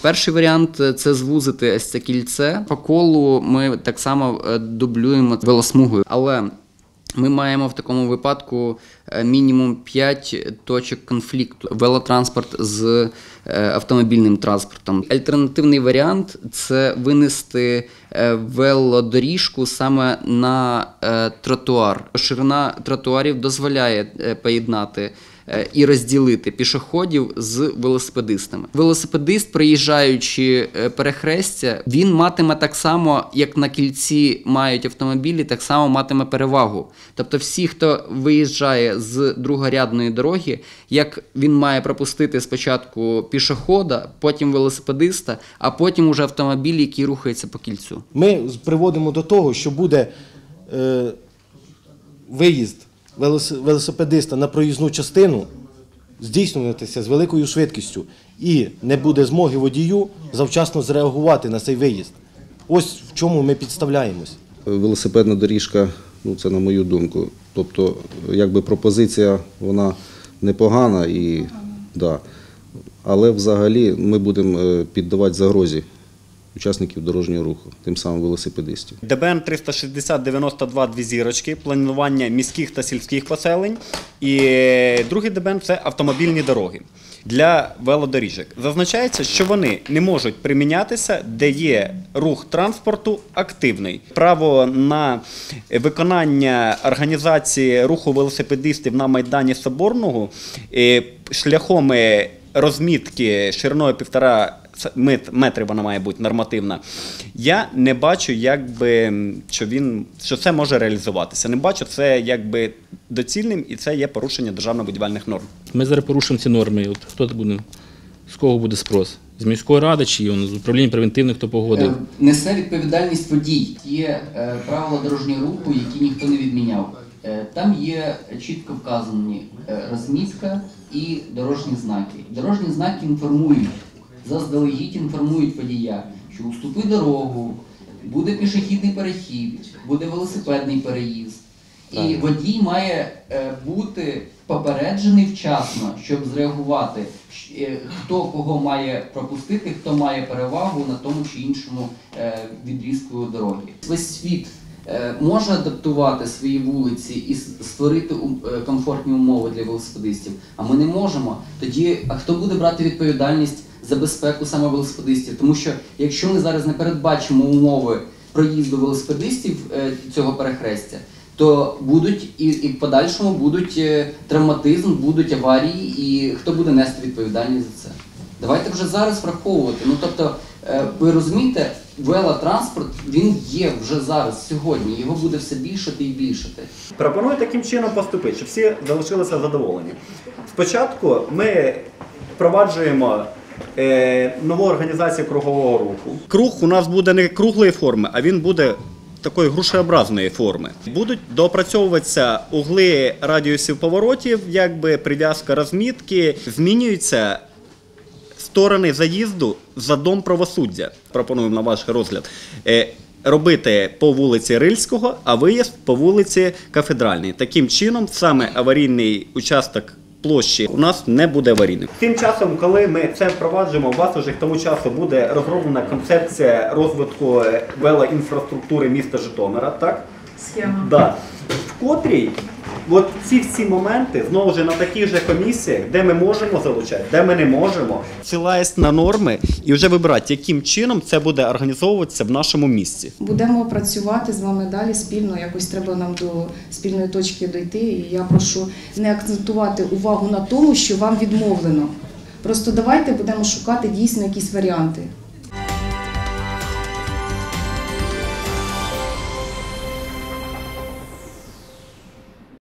Перший варіант е, це звузити ось це кільце. По колу ми так само е, дублюємо велосмугою, але ми маємо в такому випадку е, мінімум 5 точок конфлікту. Велотранспорт з автомобільним транспортом. Альтернативний варіант це винести велодоріжку саме на тротуар. Ширина тротуарів дозволяє поєднати і розділити пішоходів з велосипедистами. Велосипедист, проїжджаючи е, перехрестя, він матиме так само, як на кільці мають автомобілі, так само матиме перевагу. Тобто, всі, хто виїжджає з другорядної дороги, як він має пропустити спочатку пішохода, потім велосипедиста, а потім уже автомобіль, який рухається по кільцю. Ми приводимо до того, що буде е, виїзд велосипедиста на проїзну частину здійснюватися з великою швидкістю і не буде змоги водію завчасно зреагувати на цей виїзд. Ось в чому ми підставляємось. велосипедна доріжка, ну це на мою думку. Тобто, якби пропозиція вона непогана і да. Але взагалі ми будемо е, піддавати загрозі учасників дорожнього руху, тим самим велосипедистів. ДБН 360 92 дві зірочки, планування міських та сільських поселень. І другий ДБН це автомобільні дороги для велодоріжок. Зазначається, що вони не можуть примінятися, де є рух транспорту активний. Право на виконання організації руху велосипедистів на майдані Соборного е, шляхом е, розмітки шириною півтора це мет- метри вона має бути нормативна. Я не бачу, якби, що він що це може реалізуватися. Не бачу це якби доцільним і це є порушення державно-будівельних норм. Ми зараз порушимо ці норми. От хто це буде? З кого буде спрос? З міської ради чи з управління превентивних, хто погодив? Е, Несе відповідальність водій. Є е, правила дорожнього руху, які ніхто не відміняв. Е, Там є чітко вказані е, розмітка і дорожні знаки. Дорожні знаки інформують, заздалегідь інформують водія, що уступи дорогу, буде пішохідний перехід, буде велосипедний переїзд. І водій має е, бути попереджений вчасно, щоб зреагувати, е, хто кого має пропустити, хто має перевагу на тому чи іншому е, відрізку дороги. Весь світ може адаптувати свої вулиці і створити е, комфортні умови для велосипедистів, а ми не можемо. Тоді а хто буде брати відповідальність за безпеку саме велосипедистів? Тому що якщо ми зараз не передбачимо умови проїзду велосипедистів е, цього перехрестя, то будуть і, і в подальшому будуть е, травматизм, будуть аварії, і хто буде нести відповідальність за це? Давайте вже зараз враховувати. Ну тобто, е, ви розумієте, велотранспорт він є вже зараз, сьогодні. Його буде все більшати і більшати. Пропоную таким чином поступити, щоб всі залишилися задоволені. Спочатку ми впроваджуємо нову організацію кругового руху. Круг у нас буде не круглої форми, а він буде такої грушеобразної форми. Будуть доопрацьовуватися угли радіусів поворотів, якби прив'язка розмітки. Змінюються сторони заїзду за дом правосуддя. Пропонуємо на ваш розгляд. Е, Робити по вулиці Рильського, а виїзд по вулиці Кафедральній. Таким чином, саме аварійний участок площі у нас не буде аварійним. Тим часом, коли ми це впроваджуємо, у вас уже к тому часу буде розроблена концепція розвитку е, велоінфраструктури міста Житомира. Так? Схема. Да. В котрій от ці всі моменти знову ж на таких же комісіях, де ми можемо залучати, де ми не можемо, силаясь на норми і вже вибирати, яким чином це буде організовуватися в нашому місті. Будемо працювати з вами далі спільно. Якось треба нам до спільної точки дойти. І я прошу не акцентувати увагу на тому, що вам відмовлено. Просто давайте будемо шукати дійсно якісь варіанти.